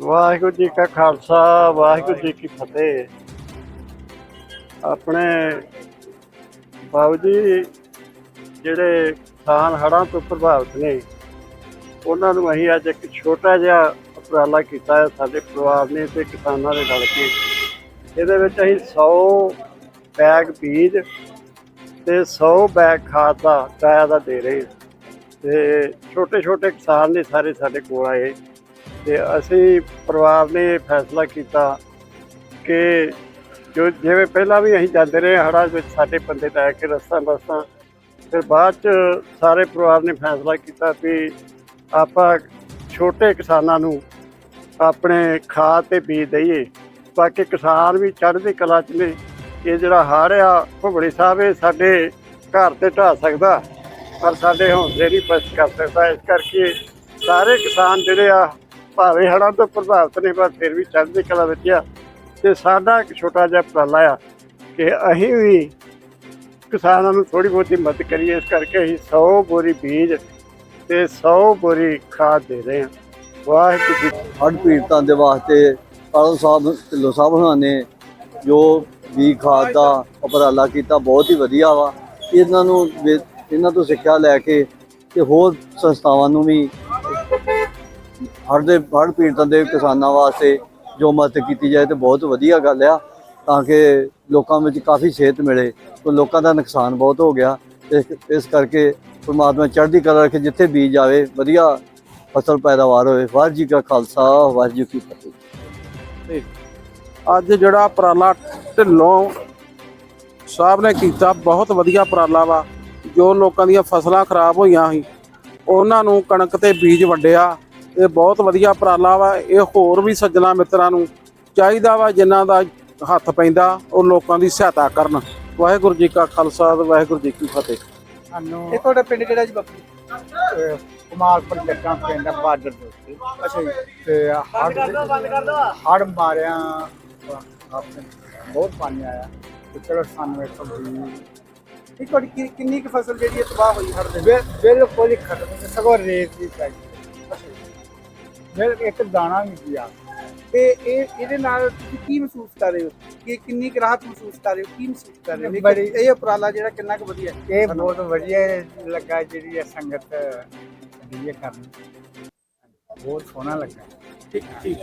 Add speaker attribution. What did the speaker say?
Speaker 1: ਵਾਹਿਗੁਰੂ ਜੀ ਕਾ ਖਾਲਸਾ, ਵਾਹਿਗੁਰੂ ਜੀ ਕੀ ਫਤਿਹ। ਆਪਣੇ ਬਾਬੂ ਜੀ ਜਿਹੜੇ ਕਿਸਾਨ ਹੜ੍ਹਾਂ ਤੋਂ ਪ੍ਰਭਾਵਿਤ ਨੇ, ਉਹਨਾਂ ਨੂੰ ਅਸੀਂ ਅੱਜ ਇੱਕ ਛੋਟਾ ਜਿਹਾ ਉਪਰਾਲਾ ਕੀਤਾ ਹੈ ਸਾਡੇ ਪਰਿਵਾਰ ਨੇ ਤੇ ਕਿਸਾਨਾਂ ਦੇ ਰਲ ਕੇ। ਇਹਦੇ ਵਿੱਚ ਅਸੀਂ 100 ਬੈਗ ਬੀਜ ਤੇ 100 ਬੈਗ ਖਾਦ ਦਾ ਕਿਰਾਇਆ ਦਾ ਦੇ ਰਹੇ। ਹਾਂ ਤੇ ਛੋਟੇ ਛੋਟੇ ਕਿਸਾਨ ਨੇ ਸਾਰੇ ਸਾਡੇ ਕੋਲ ਆਏ। ਤੇ ਅਸੀਂ ਪਰਿਵਾਰ ਨੇ ਇਹ ਫੈਸਲਾ ਕੀਤਾ ਕਿ ਜੋ ਜਿਵੇਂ ਪਹਿਲਾਂ ਵੀ ਅਸੀਂ ਜਾਂਦੇ ਰਹੇ ਹੜ੍ਹਾਂ ਵਿੱਚ, ਸਾਡੇ ਬੰਦੇ ਲੈ ਕੇ ਰਸਤਾ ਬਸਤਾ ਫਿਰ ਬਾਅਦ ਚ ਸਾਰੇ ਪਰਿਵਾਰ ਨੇ ਫੈਸਲਾ ਕੀਤਾ ਵੀ ਆਪਾਂ ਛੋਟੇ ਕਿਸਾਨਾਂ ਨੂੰ ਆਪਣੇ ਖਾਦ ਤੇ ਬੀਜ ਦਈਏ। ਬਾਕੀ ਕਿਸਾਨ ਵੀ ਚੜ੍ਹਦੀ ਕਲਾ ਚ ਨੇ। ਇਹ ਜਿਹੜਾ ਹਾਰ ਆ ਭੁਗੜੀ ਸਾਹਿਬ ਇਹ ਸਾਡੇ ਘਰ ਤੇ ਢਾ ਸਕਦਾ, ਪਰ ਸਾਡੇ ਹੌਸਲੇ ਨਹੀਂ ਬਸ ਕਰ ਸਕਦਾ। ਇਸ ਕਰਕੇ ਸਾਰੇ ਕਿਸਾਨ ਜਿਹੜੇ ਆ ਭਾਵੇਂ ਹੜ੍ਹਾਂ ਤੋਂ ਪ੍ਰਭਾਵਿਤ ਨੇ, ਪਰ ਫਿਰ ਵੀ ਚੜ੍ਹਦੀ ਕਲਾ ਵਿੱਚ ਆ। ਤੇ ਸਾਡਾ ਇੱਕ ਛੋਟਾ ਜਿਹਾ ਉਪਰਾਲਾ ਆ ਕਿ ਅਸੀਂ ਵੀ ਕਿਸਾਨਾਂ ਨੂੰ ਥੋੜੀ ਬਹੁਤੀ ਮਦਦ ਕਰੀਏ। ਇਸ ਕਰਕੇ ਅਸੀਂ 100 ਬੋਰੀ ਬੀਜ ਤੇ 100 ਬੋਰੀ ਖਾਦ ਦੇ ਰਹੇ ਹਾਂ। ਵਾਹਿਗੁਰੂ ਜੀ
Speaker 2: ਹੜ੍ਹ ਪੀੜਤਾਂ ਦੇ ਵਾਸਤੇ ਕਾਲੋ ਸਾਹਿਬ, ਢਿੱਲੋਂ ਸਾਹਿਬ ਹੋਣਾ ਨੇ ਜੋ ਵੀ ਖਾਦ ਦਾ ਉਪਰਾਲਾ ਕੀਤਾ, ਬਹੁਤ ਹੀ ਵਧੀਆ ਵਾ। ਇਹਨਾਂ ਨੂੰ ਇਹਨਾਂ ਤੋਂ ਸਿੱਖਿਆ ਲੈ ਕੇ ਤੇ ਹੋਰ ਸੰਸਥਾਵਾਂ ਨੂੰ ਵੀ ਹੜ੍ਹ ਦੇ ਹੜ੍ਹ ਪੀੜਤਾਂ ਦੇ ਕਿਸਾਨਾਂ ਵਾਸਤੇ ਜੋ ਮਦਦ ਕੀਤੀ ਜਾਏ ਤੇ ਬਹੁਤ ਵਧੀਆ ਗੱਲ ਆ, ਤਾਂ ਕਿ ਲੋਕਾਂ ਵਿੱਚ ਕਾਫੀ ਸਿਹਤ ਮਿਲੇ, ਤੇ ਲੋਕਾਂ ਦਾ ਨੁਕਸਾਨ ਬਹੁਤ ਹੋ ਗਿਆ। ਇਸ ਇਸ ਕਰਕੇ ਪਰਮਾਤਮਾ ਚੜ੍ਹਦੀ ਕਲਾ ਰੱਖੇ, ਜਿੱਥੇ ਬੀਜ ਆਵੇ ਵਧੀਆ ਫਸਲ ਪੈਦਾਵਾਰ ਹੋਵੇ। ਵਾਹਿਗੁਰੂ ਜੀ ਕਾ ਖਾਲਸਾ, ਵਾਹਿਗੁਰੂ ਜੀ ਕੀ ਫਤਿਹ।
Speaker 3: ਅੱਜ ਜਿਹੜਾ ਉਪਰਾਲਾ ਢਿੱਲੋਂ ਸਾਹਿਬ ਨੇ ਕੀਤਾ, ਬਹੁਤ ਵਧੀਆ ਉਪਰਾਲਾ ਵਾ। ਜੋ ਲੋਕਾਂ ਦੀਆਂ ਫਸਲਾਂ ਖਰਾਬ ਹੋਈਆਂ ਸੀ, ਉਹਨਾਂ ਨੂੰ ਕਣਕ ਤੇ ਬੀਜ ਵੰਡਿਆ। ਇਹ ਬਹੁਤ ਵਧੀਆ ਉਪਰਾਲਾ ਵਾ ਇਹ ਹੋਰ ਵੀ ਸੱਜਣਾ ਮਿੱਤਰਾਂ ਨੂੰ ਚਾਹੀਦਾ ਵਾ ਜਿਨ੍ਹਾਂ ਦਾ ਹੱਥ ਪੈਂਦਾ ਉਹ ਲੋਕਾਂ ਦੀ ਸਹਾਇਤਾ ਕਰਨ। ਵਾਹਿਗੁਰੂ ਜੀ ਕਾ ਖਾਲਸਾ ਤੇ ਵਾਹਿਗੁਰੂ ਜੀ ਕੀ ਫਤਿਹ।
Speaker 4: ਸਾਨੂੰ
Speaker 5: ਇਹ ਤੁਹਾਡਾ ਪਿੰਡ ਕਿਹੜਾ ਜੀ ਬਾਪੂ?
Speaker 4: ਕਮਾਲਪੁਰ ਜੱਟਾਂ ਪਿੰਡ ਬਾਰਡਰ ਦੇ ਉੱਤੇ।
Speaker 5: ਅੱਛਾ ਜੀ।
Speaker 4: ਤੇ ਹੜ ਹੜ ਮਾਰਿਆ ਆਪਣੇ ਬਹੁਤ ਪਾਣੀ ਆਇਆ। ਤੇ ਚਲੋ ਸਾਨੂੰ ਇੱਕ ਵੀ
Speaker 5: ਇਹ ਤੁਹਾਡੀ ਕਿੰਨੀ ਕੁ ਫਸਲ ਜਿਹੜੀ ਤਬਾਹ ਹੋਈ ਹੜ੍ਹ ਦੇ
Speaker 4: ਬਿਲਕੁਲ ਹੀ ਖਤਮ। ਸਗੋਂ ਰੇਤ ਦੀ ਪੈ ਗਈ। ਬਿਲ ਇੱਕ ਦਾਣਾ ਨਹੀਂ ਪਿਆ
Speaker 5: ਤੇ ਇਹ ਇਹਦੇ ਨਾਲ ਤੁਸੀਂ ਕੀ ਮਹਿਸੂਸ ਕਰ ਰਹੇ ਹੋ? ਕਿ ਕਿੰਨੀ ਕੁ ਰਾਹਤ ਮਹਿਸੂਸ ਕਰ ਰਹੇ ਹੋ? ਕੀ ਮਹਿਸੂਸ ਕਰ ਰਹੇ ਹੋ?
Speaker 4: ਬੜੀ-
Speaker 5: ਇਹ- ਉਪਰਾਲਾ ਜਿਹੜਾ ਕਿੰਨਾ ਕੁ ਵਧੀਆ ਹੈ?
Speaker 4: ਇਹ ਬਹੁਤ ਵਧੀਆ ਲੱਗਾ ਜਿਹੜੀ ਇਹ ਸੰਗਤ ਦੀ ਇਹ ਕਰਨੀ। ਬਹੁਤ ਸੋਹਣਾ ਲੱਗਾ।
Speaker 5: ਠੀਕ ਠੀਕ।